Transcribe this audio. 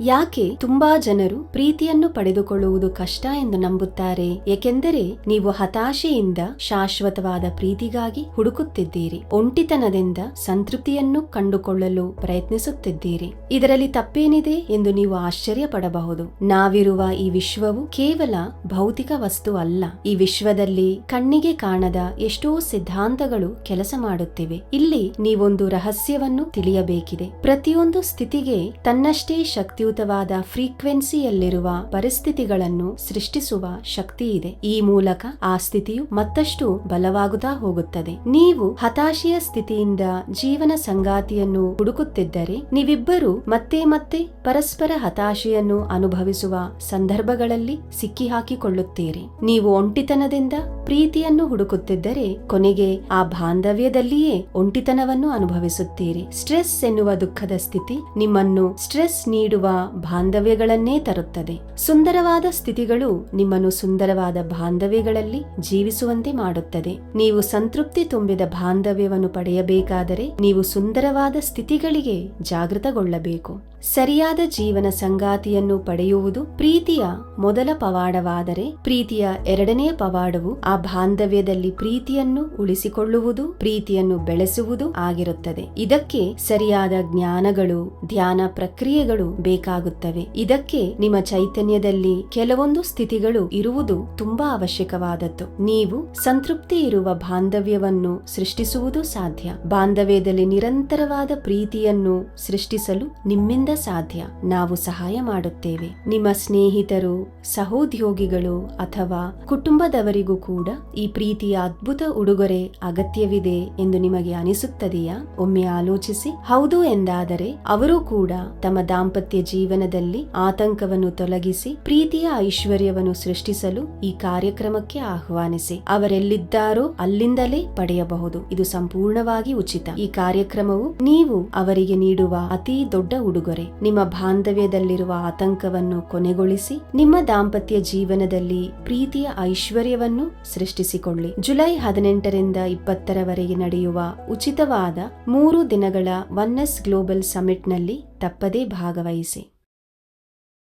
ಯಾಕೆ ತುಂಬಾ ಜನರು ಪ್ರೀತಿಯನ್ನು ಪಡೆದುಕೊಳ್ಳುವುದು ಕಷ್ಟ ಎಂದು ನಂಬುತ್ತಾರೆ? ಏಕೆಂದರೆ ನೀವು ಹತಾಶೆಯಿಂದ ಶಾಶ್ವತವಾದ ಪ್ರೀತಿಗಾಗಿ ಹುಡುಕುತ್ತಿದ್ದೀರಿ. ಒಂಟಿತನದಿಂದ ಸಂತೃಪ್ತಿಯನ್ನು ಕಂಡುಕೊಳ್ಳಲು ಪ್ರಯತ್ನಿಸುತ್ತಿದ್ದೀರಿ. ಇದರಲ್ಲಿ ತಪ್ಪೇನಿದೆ ಎಂದು ನೀವು ಆಶ್ಚರ್ಯ ಪಡಬಹುದು ನಾವಿರುವ ಈ ವಿಶ್ವವು ಕೇವಲ ಭೌತಿಕ ವಸ್ತು ಅಲ್ಲ. ಈ ವಿಶ್ವದಲ್ಲಿ ಕಣ್ಣಿಗೆ ಕಾಣದ ಎಷ್ಟೋ ಸಿದ್ಧಾಂತಗಳು ಕೆಲಸ ಮಾಡುತ್ತಿವೆ. ಇಲ್ಲಿ ನೀವೊಂದು ರಹಸ್ಯವನ್ನು ತಿಳಿಯಬೇಕಿದೆ. ಪ್ರತಿಯೊಂದು ಸ್ಥಿತಿಗೆ ತನ್ನಷ್ಟೇ ಶಕ್ತಿಯುತವಾದ ಫ್ರೀಕ್ವೆನ್ಸಿಯಲ್ಲಿರುವ ಪರಿಸ್ಥಿತಿಗಳನ್ನು ಸೃಷ್ಟಿಸುವ ಶಕ್ತಿ ಇದೆ ಈ ಮೂಲಕ ಆ ಸ್ಥಿತಿಯು ಮತ್ತಷ್ಟು ಬಲವಾಗುತ್ತಾ ಹೋಗುತ್ತದೆ. ನೀವು ಹತಾಶೆಯ ಸ್ಥಿತಿಯಿಂದ ಜೀವನ ಸಂಗಾತಿಯನ್ನು ಹುಡುಕುತ್ತಿದ್ದರೆ, ನೀವಿಬ್ಬರು ಮತ್ತೆ ಮತ್ತೆ ಪರಸ್ಪರ ಹತಾಶೆಯನ್ನು ಅನುಭವಿಸುವ ಸಂದರ್ಭಗಳಲ್ಲಿ ಸಿಕ್ಕಿಹಾಕಿಕೊಳ್ಳುತ್ತೀರಿ. ನೀವು ಒಂಟಿತನದಿಂದ ಪ್ರೀತಿಯನ್ನು ಹುಡುಕುತ್ತಿದ್ದರೆ ಕೊನೆಗೆ ಆ ಬಾಂಧವ್ಯದಲ್ಲಿಯೇ ಒಂಟಿತನವನ್ನು ಅನುಭವಿಸುತ್ತೀರಿ. ಸ್ಟ್ರೆಸ್ ಎನ್ನುವ ದುಃಖದ ಸ್ಥಿತಿ ನಿಮ್ಮನ್ನು ಸ್ಟ್ರೆಸ್ ನೀಡುವ ಬಾಂಧವ್ಯಗಳನ್ನೇ ತರುತ್ತದೆ. ಸುಂದರವಾದ ಸ್ಥಿತಿಗಳು ನಿಮ್ಮನ್ನು ಸುಂದರವಾದ ಬಾಂಧವ್ಯಗಳಲ್ಲಿ ಜೀವಿಸುವಂತೆ ಮಾಡುತ್ತದೆ. ನೀವು ಸಂತೃಪ್ತಿ ತುಂಬಿದ ಬಾಂಧವ್ಯವನ್ನು ಪಡೆಯಬೇಕಾದರೆ ನೀವು ಸುಂದರವಾದ ಸ್ಥಿತಿಗಳಿಗೆ ಜಾಗೃತಗೊಳ್ಳಬೇಕು. ಸರಿಯಾದ ಜೀವನ ಸಂಗಾತಿಯನ್ನು ಪಡೆಯುವುದು ಪ್ರೀತಿಯ ಮೊದಲ ಪವಾಡವಾದರೆ ಪ್ರೀತಿಯ ಎರಡನೇ ಪವಾಡವು ಬಾಂಧವ್ಯದಲ್ಲಿ ಪ್ರೀತಿಯನ್ನು ಉಳಿಸಿಕೊಳ್ಳುವುದು, ಪ್ರೀತಿಯನ್ನು ಬೆಳೆಸುವುದು ಆಗಿರುತ್ತದೆ. ಇದಕ್ಕೆ ಸರಿಯಾದ ಜ್ಞಾನಗಳು, ಧ್ಯಾನ ಪ್ರಕ್ರಿಯೆಗಳು ಬೇಕಾಗುತ್ತವೆ. ಇದಕ್ಕೆ ನಿಮ್ಮ ಚೈತನ್ಯದಲ್ಲಿ ಕೆಲವೊಂದು ಸ್ಥಿತಿಗಳು ಇರುವುದು ತುಂಬಾ ಅವಶ್ಯಕವಾದದ್ದು. ನೀವು ಸಂತೃಪ್ತಿ ಇರುವ ಬಾಂಧವ್ಯವನ್ನು ಸೃಷ್ಟಿಸುವುದು ಸಾಧ್ಯ. ಬಾಂಧವ್ಯದಲ್ಲಿ ನಿರಂತರವಾದ ಪ್ರೀತಿಯನ್ನು ಸೃಷ್ಟಿಸಲು ನಿಮ್ಮಿಂದ ಸಾಧ್ಯ. ನಾವು ಸಹಾಯ ಮಾಡುತ್ತೇವೆ. ನಿಮ್ಮ ಸ್ನೇಹಿತರು, ಸಹೋದ್ಯೋಗಿಗಳು ಅಥವಾ ಕುಟುಂಬದವರಿಗೂ ಕೂಡ ಈ ಪ್ರೀತಿಯ ಅದ್ಭುತ ಉಡುಗೊರೆ ಅಗತ್ಯವಿದೆ ಎಂದು ನಿಮಗೆ ಅನಿಸುತ್ತದೆಯಾ? ಒಮ್ಮೆ ಆಲೋಚಿಸಿ. ಹೌದು ಎಂದಾದರೆ ಅವರು ಕೂಡ ತಮ್ಮ ದಾಂಪತ್ಯ ಜೀವನದಲ್ಲಿ ಆತಂಕವನ್ನು ತೊಲಗಿಸಿ ಪ್ರೀತಿಯ ಐಶ್ವರ್ಯವನ್ನು ಸೃಷ್ಟಿಸಲು ಈ ಕಾರ್ಯಕ್ರಮಕ್ಕೆ ಆಹ್ವಾನಿಸಿ. ಅವರೆಲ್ಲಿದ್ದಾರೋ ಅಲ್ಲಿಂದಲೇ ಪಡೆಯಬಹುದು. ಇದು ಸಂಪೂರ್ಣವಾಗಿ ಉಚಿತ. ಈ ಕಾರ್ಯಕ್ರಮವು ನೀವು ಅವರಿಗೆ ನೀಡುವ ಅತಿ ದೊಡ್ಡ ಉಡುಗೊರೆ. ನಿಮ್ಮ ಬಾಂಧವ್ಯದಲ್ಲಿರುವ ಆತಂಕವನ್ನು ಕೊನೆಗೊಳಿಸಿ ನಿಮ್ಮ ದಾಂಪತ್ಯ ಜೀವನದಲ್ಲಿ ಪ್ರೀತಿಯ ಐಶ್ವರ್ಯವನ್ನು ಸೃಷ್ಟಿಸಿಕೊಳ್ಳಿ. ಜುಲೈ ಹದಿನೆಂಟರಿಂದ ಇಪ್ಪತ್ತರವರೆಗೆ ನಡೆಯುವ ಉಚಿತವಾದ ಮೂರು ದಿನಗಳ ಒನ್ನೆಸ್ ಗ್ಲೋಬಲ್ ಸಮಿಟ್ನಲ್ಲಿ ತಪ್ಪದೇ ಭಾಗವಹಿಸಿ.